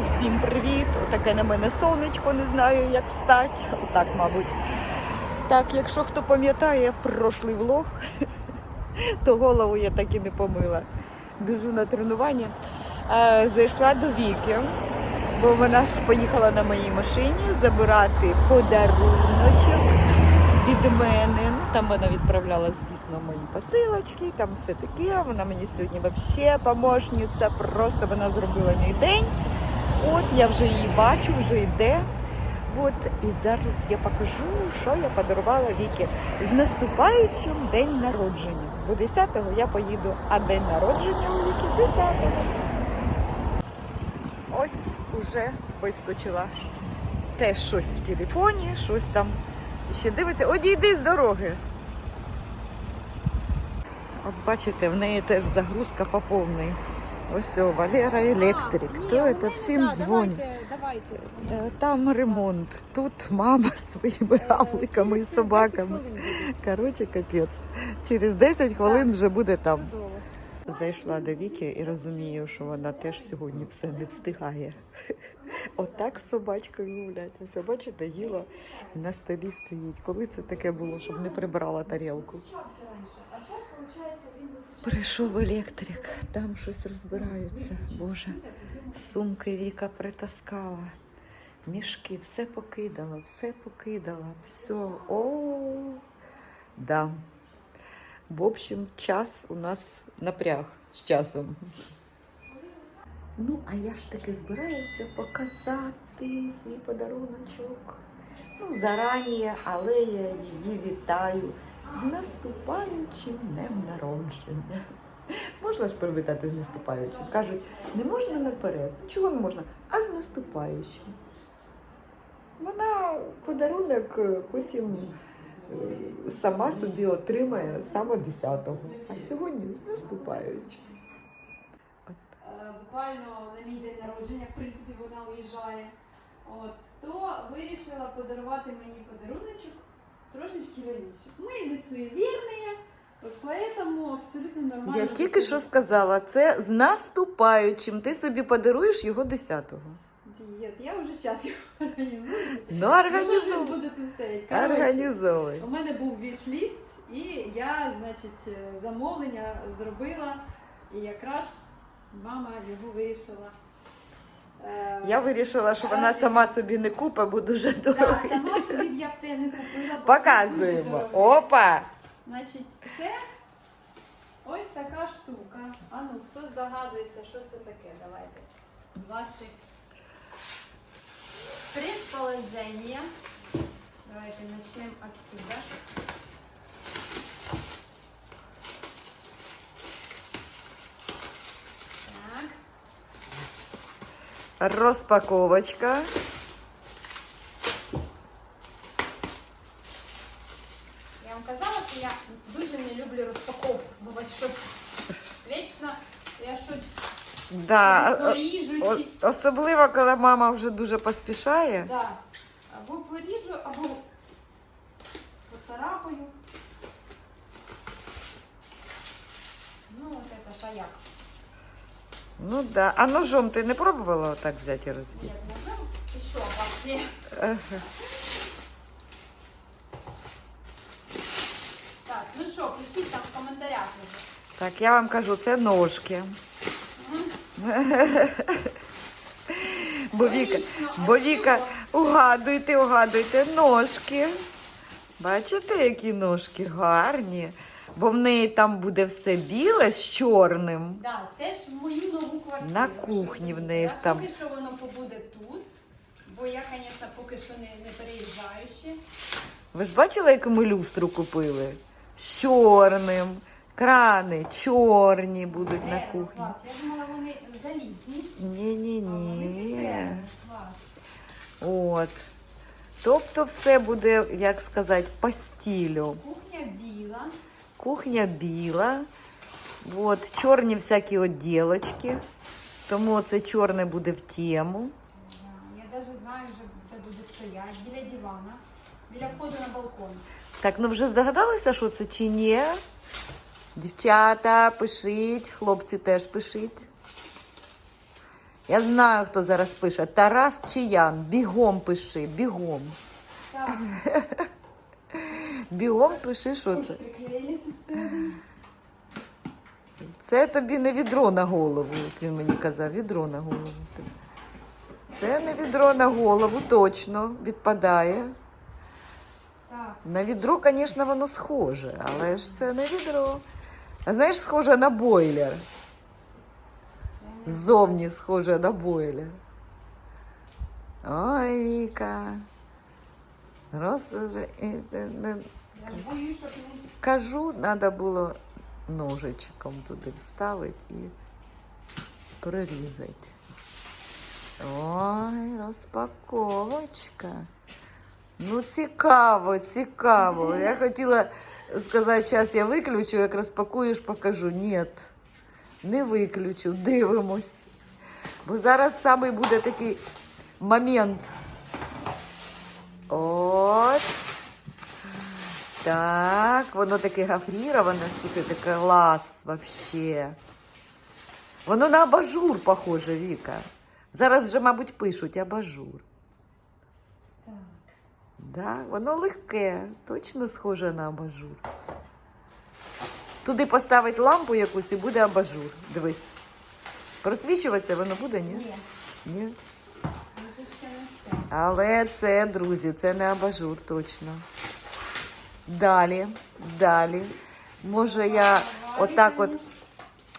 Усім привіт! Отаке на мене сонечко, не знаю, як стать. Отак, мабуть. Так, якщо хто пам'ятає прошлий влог, то голову я так і не помила. Біжу на тренування. Е, Зайшла до Віки, бо вона ж поїхала на моїй машині забирати подаруночок від мене. Там вона відправляла, звісно, мої посилочки, там все таке. Вона мені сьогодні взагалі помощниця, просто вона зробила мій день. От я вже її бачу, вже йде. От і зараз я покажу, що я подарувала Вікі з наступаючим день народження. Бо 10-го я поїду, а день народження у Вікі 10-го. Ось уже вискочила. Теж щось в телефоні, щось там ще дивиться. Одійди з дороги. От бачите, в неї теж загрузка по повній. Ось о, Валера Електрик. То це всім дзвонить. Е, Там ремонт, тут мама з своїми гавликами і собаками. Коротше, капець. Через 10 хвилин вже буде там. Зайшла до Віки і розумію, що вона теж сьогодні все не встигає. Отак з собачкою гулять. Ось бачите, їла на столі стоїть. Коли це таке було, щоб не прибрала тарілку? Прийшов електрик, там щось розбираються. Боже, сумки Віка притаскала. Мішки, все покидала, все покидала, все. О, да. В общем, час у нас напряг з часом. Ну, а я ж таки збираюся показати свій подаруночок. Ну, зарані, але я її вітаю з наступаючим днем народження. Можна ж привітати з наступаючим? Кажуть, не можна наперед. Ну чого не можна? А з наступаючим. Вона подарунок е, потім сама собі отримає саме 10-го. А сьогодні з наступаючим. Е, Буквально на мій день народження, в принципі, вона уїжджає. От, то вирішила подарувати мені подаруночок трошечки раніше. Ми не суєвірні, поэтому абсолютно нормально. Я тільки що сказала, це з наступаючим. Ти собі подаруєш його 10-го. Дієт, я вже зараз його організую. Ну, він буде тут Організовуй. У мене був віш-ліст, і я, значить, замовлення зробила, і якраз мама його вирішила. е, Я вирішила, що вона сама собі не купить, бо дуже Да, сама собі б я б те не купила. бо Показуємо. дорого. Опа! Значить, це ось така штука. А ну, хто здогадується, що це таке? Давайте. Ваші предположення. Давайте почнемо отсюда. Так. Розпаковочка. Я вам казала, що я дуже не люблю розпаковку. Буває щось вічно, я щось Да. поріжу. О- Особливо, коли мама вже дуже поспішає. Да. Або поріжу, або поцарапаю. Ну, от це ж а як? Ну да. А ножом ти не пробувала отак взяти і розбити? Ні, ножом? Ти що? Ага. Так, ну що, пишіть там в коментарях. Так, я вам кажу, це ножки. Бо Віка, бо Віка, угадуйте, угадуйте, ножки. Бачите, які ножки гарні. Бо в неї там буде все біле з чорним. Да, це ж в мою нову квартиру. На кухні в неї ж там. Поки що воно побуде тут, бо я, звісно, поки що не, не переїжджаю ще. Ви ж бачили, яку ми люстру купили? З чорним. Крани чорні будуть на Е, кухні. Клас, я думала, вони залізні. Ні-ні-ні. От. Тобто все буде, як сказати, по стилю. Кухня біла. Кухня біла. От, чорні всякі відділочки. Тому це чорне буде в тему. Я навіть знаю, вже де буде стояти біля дивана, біля входу на балкон. Так, ну вже здогадалися, що це чи ні? Дівчата, пишіть, хлопці теж пишіть. Я знаю, хто зараз пише. Тарас чи Ян. Бігом пиши, бігом. Так, Бігом пиши, що це. Це тобі не відро на голову, як він мені казав, відро на голову. Це не відро на голову, точно відпадає. Так, На відро, звісно, воно схоже, але ж це не відро. А знаєш, схоже на бойлер. це не- Ззовні схоже на бойлер. Ой, Віка. Розсажи. і це не- Я ж боюсь, щоб не Кажу, треба було ножичком туди вставити і прорізати. Ой, розпаковочка. Ну, цікаво, цікаво. Я хотіла сказати, зараз я виключу, як розпакуєш, покажу. Ні, не виключу, дивимось. Бо зараз саме буде такий момент. От. Так, воно таке гофріроване, слухайте, клас вообще. Воно на абажур похоже, Віка. Зараз вже, мабуть, пишуть абажур. Да, воно легке, точно схоже на абажур. Туди поставить лампу якусь і буде абажур. Дивись. Просвічуватися воно буде, ні? Ні, Ні. це ще не все. Але це, друзі, це не абажур точно. Далі, далі. Може, я отак от,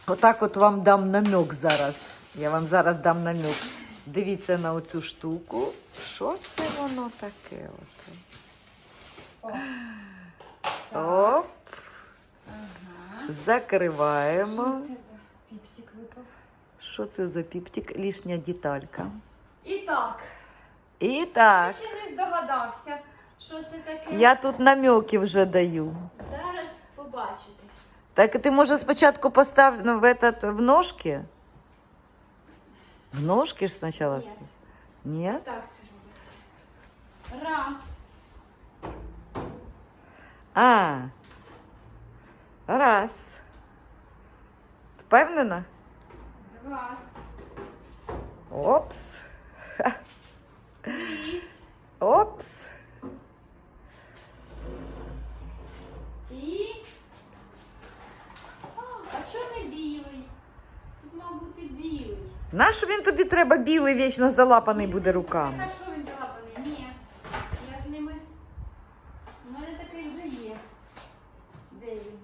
отак от вам дам намек зараз. Я вам зараз дам намек. Дивіться на оцю штуку. Що це воно таке? От? О. Так. Оп, Ага. закриваємо. Що це за піптик випав? Що це за піптик? Лишня деталька. І так, І так, ще не здогадався, що це таке. я тут намеки вже даю. Зараз побачите. Так ти може спочатку постав ну, в, этот, в ножки? В ножки ж спочатку? Ні. Ні? Так це робиться. Раз. А. Раз. Впевнена? Два. Опс. Три. Опс. І. А, а що не білий? Тут мав бути білий. Нащо він тобі треба білий, вічно залапаний буде руками? Так, а що він залапаний? Ні. Я з ними. У мене такий вже є. Де він?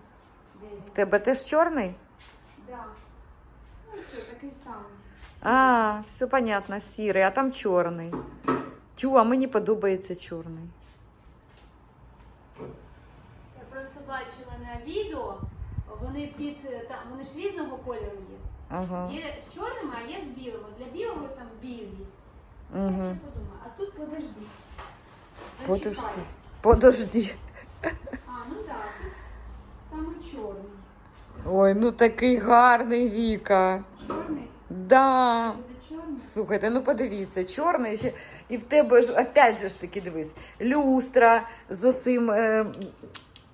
Де він? В тебе теж чорний? Да. Ну все, такий самий. А, все понятно, сірий, а там чорний. Тю, а мені подобається чорний. Я просто бачила на відео, вони під е, там, вони ж різного кольору є. Ага. Є з чорними, а є з білими. Для білого там білі. Я Угу. ще подумаю, а тут подожди. Подожди. Зачекай. Подожди. А, ну так, тут саме чорний. Ой, ну такий гарний Віка. Чорний? Да. Чорний? Слухайте, ну подивіться, чорний ще. І в тебе ж, опять же ж таки, дивись, люстра з оцим е,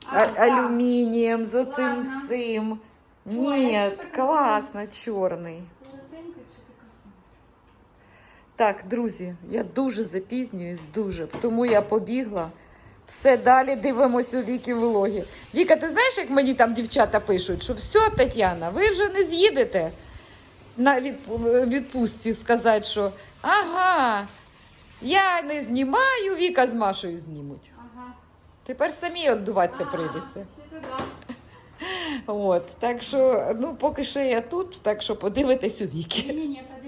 А, а- алюмінієм, з оцим Ладно. всім. Ні, що класно, чорний. Так, друзі, я дуже запізнююсь, дуже. Тому я побігла. Все далі дивимося у Віки влоги. Віка, ти знаєш, як мені там дівчата пишуть, що все, Тетяна, ви вже не з'їдете на відпустці сказати, що ага, я не знімаю, Віка з Машою знімуть. Ага. Тепер самі віддуватися прийдеться. От, так що, ну, поки що я тут, так що подивитесь у Віки. Зараз саме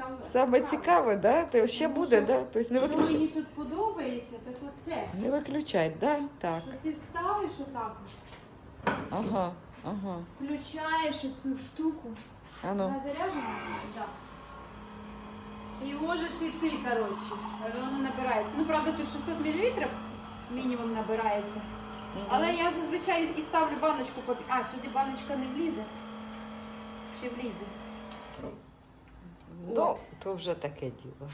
цікаве. Саме цікаве, да? Ти ще Тому буде, що- да? Тобто не Що виключай. мені тут подобається, так оце. Не виключай, да? Так. Що ти ставиш отак, от, Ага, ага. включаєш цю штуку, Ану. вона заряджена, так. І можеш йти, коротше, воно набирається. Ну, правда, тут 600 мл мінімум набирається. Але я зазвичай і ставлю баночку по... А, сюди баночка не влізе. Чи влізе? Ну, От. то вже таке діло.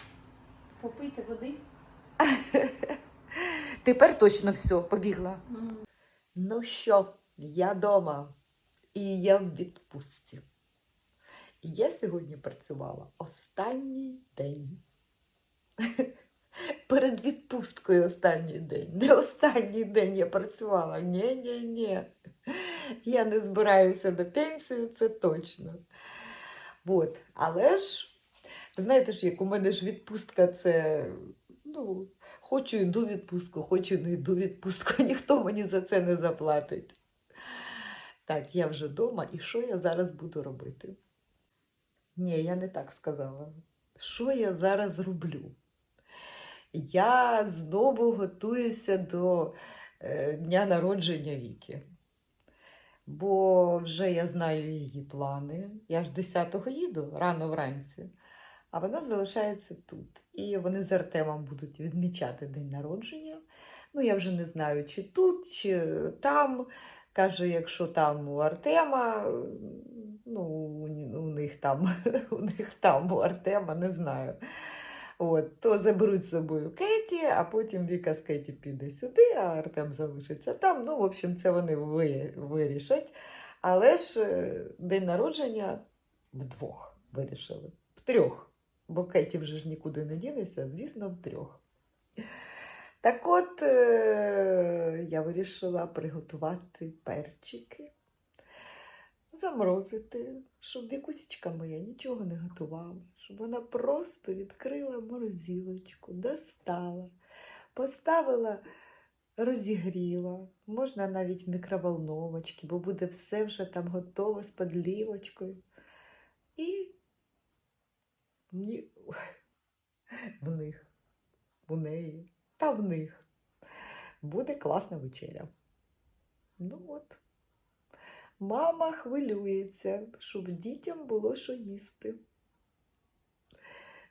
Попити води. Тепер точно все, побігла. Ну що, я дома. І я в відпустці. Я сьогодні працювала останній день. Перед відпусткою останній день. Не останній день я працювала. Ні, ні, ні. Я не збираюся на пенсію, це точно. От. Але ж, знаєте ж, як у мене ж відпустка це, ну, хочу йду відпустку, хочу не йду відпустку, ніхто мені за це не заплатить. Так, я вже вдома, і що я зараз буду робити? Ні, я не так сказала. Що я зараз роблю? Я знову готуюся до е, дня народження Віки. Бо вже я знаю її плани. Я ж 10-го їду рано вранці, а вона залишається тут. І вони з Артемом будуть відмічати день народження. Ну, я вже не знаю, чи тут, чи там. Каже, якщо там у Артема, ну, у, них там, у них там у Артема, не знаю. От, то заберуть з собою Кеті, а потім Віка з Кеті піде сюди, а Артем залишиться там. Ну, в общем, це вони вирішать. Але ж е, день народження вдвох вирішили. Втрьох. Бо Кеті вже ж нікуди не дінеться, звісно, втрьох. Так от е, я вирішила приготувати перчики, заморозити, щоб вікусічка моя нічого не готувала, щоб вона просто відкрила морозилочку, достала, поставила, розігріла, можна навіть мікроволновочки, бо буде все вже там готове з подлівочкою. І ні- в них, у неї та в них буде класна вечеря. Ну от. Мама хвилюється, щоб дітям було що їсти.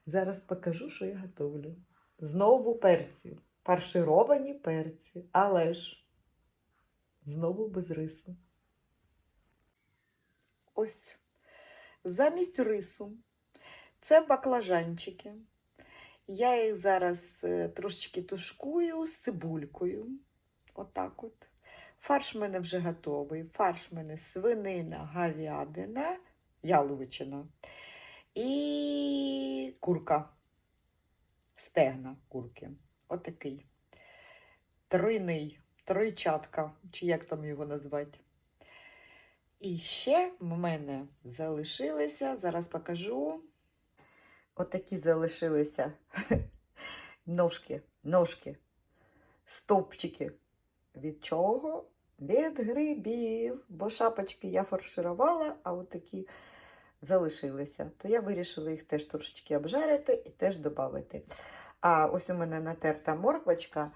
Зараз покажу, що я готовлю. Знову перці. Фаршировані перці, але ж знову без рису. Ось. Замість рису це баклажанчики. Я їх зараз е, трошечки тушкую з цибулькою. Отак от. Фарш в мене вже готовий. Фарш в мене свинина, говядина, яловичина і курка. Стегна курки. Отакий. Тройний, тройчатка, чи як там його назвати. І ще в мене залишилися, зараз покажу. Отакі залишилися ножки, ножки, стовпчики. Від чого? Від грибів. Бо шапочки я фарширувала, а от такі залишилися. То я вирішила їх теж трошечки обжарити і теж додати. А ось у мене натерта морквочка.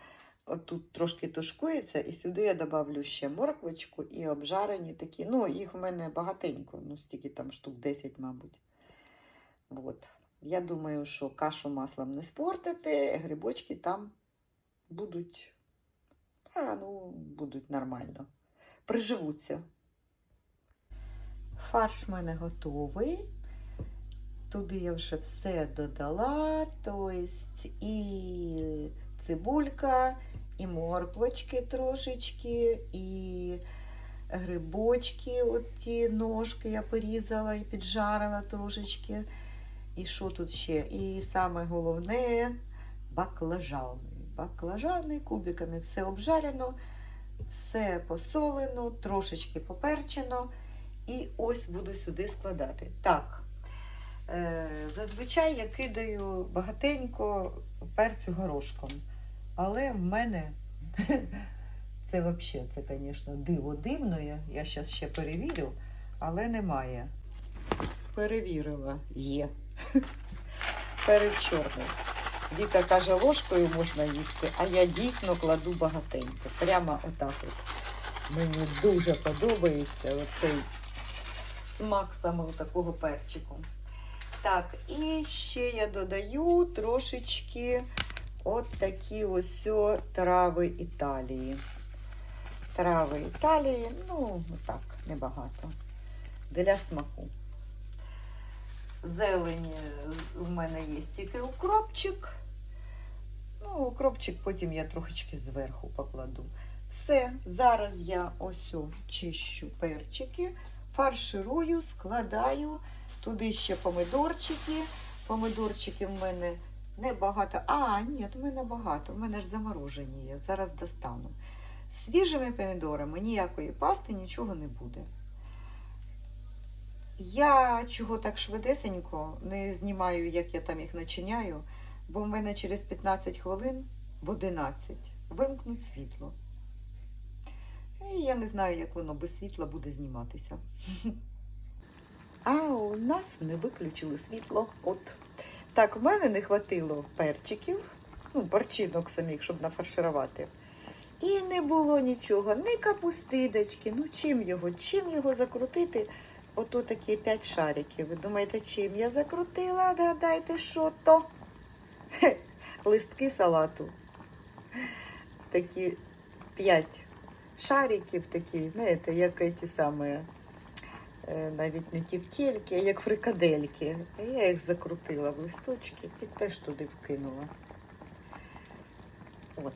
Тут трошки тушкується, і сюди я додавлю ще морквочку і обжарені такі. Ну, їх у мене багатенько, ну, стільки там штук 10, мабуть. От. Я думаю, що кашу маслом не спортити, грибочки там будуть, а, ну, будуть нормально. Приживуться. Фарш в мене готовий. Туди я вже все додала, тобто і цибулька, і морквочки трошечки, і грибочки, от ті ножки я порізала і піджарила трошечки. І що тут ще? І саме головне баклажани. Баклажани кубиками все обжарено, все посолено, трошечки поперчено. І ось буду сюди складати. Так, е, зазвичай я кидаю багатенько перцю горошком. Але в мене це взагалі, це, звісно, диво дивно. Я, я зараз ще перевірю, але немає. Перевірила, є. Перед чорним. Віка каже, ложкою можна їсти, а я дійсно кладу багатенько. Прямо отак от. Мені дуже подобається оцей смак саме такого перчику. Так, і ще я додаю трошечки от такі ось трави Італії. Трави Італії, ну, так, небагато. Для смаку. Зелень в мене є тільки укропчик. Ну, укропчик потім я трошечки зверху покладу. Все, зараз я ось чищу перчики, фарширую, складаю. Туди ще помидорчики. Помидорчики в мене небагато. А, ні, в мене багато. В мене ж заморожені є. Зараз достану. Свіжими помідорами ніякої пасти, нічого не буде. Я чого так швидесенько не знімаю, як я там їх начиняю, бо в мене через 15 хвилин в 11 вимкнуть світло. І я не знаю, як воно без світла буде зніматися. А у нас не виключили світло. От. Так, в мене не хватило перчиків, ну, перчинок самих, щоб нафарширувати. І не було нічого, ні капустидочки. Ну чим його? Чим його закрутити? Ото такі п'ять шариків. Ви думаєте, чим я закрутила? Гадайте, що то? Хе, листки салату. Такі п'ять шариків, такі, знаєте, як ті самі, е, навіть не тівтєльки, а як фрикадельки. Я їх закрутила в листочки і теж туди вкинула. От.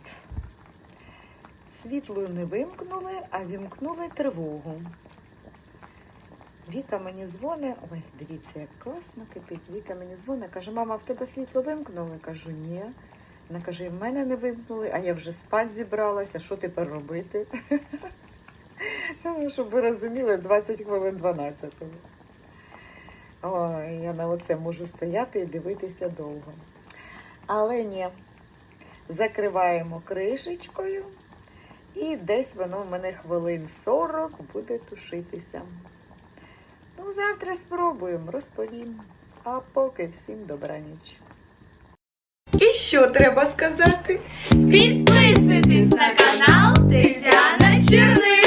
Світло не вимкнули, а вімкнули тривогу. Віка мені дзвонить, ой, дивіться, як класно кипить. Віка мені дзвонить, каже, мама, в тебе світло вимкнули? Кажу, ні. Вона каже, в мене не вимкнули, а я вже спать зібралася, що тепер робити? Ну, Щоб ви розуміли, 20 хвилин 12. Ой, я на оце можу стояти і дивитися довго. Але ні, закриваємо кришечкою, і десь воно в мене хвилин 40 буде тушитися. Завтра спробуємо, розповім. А поки всім добраніч. І що треба сказати? Підписуйтесь на канал Тетяна Черниш.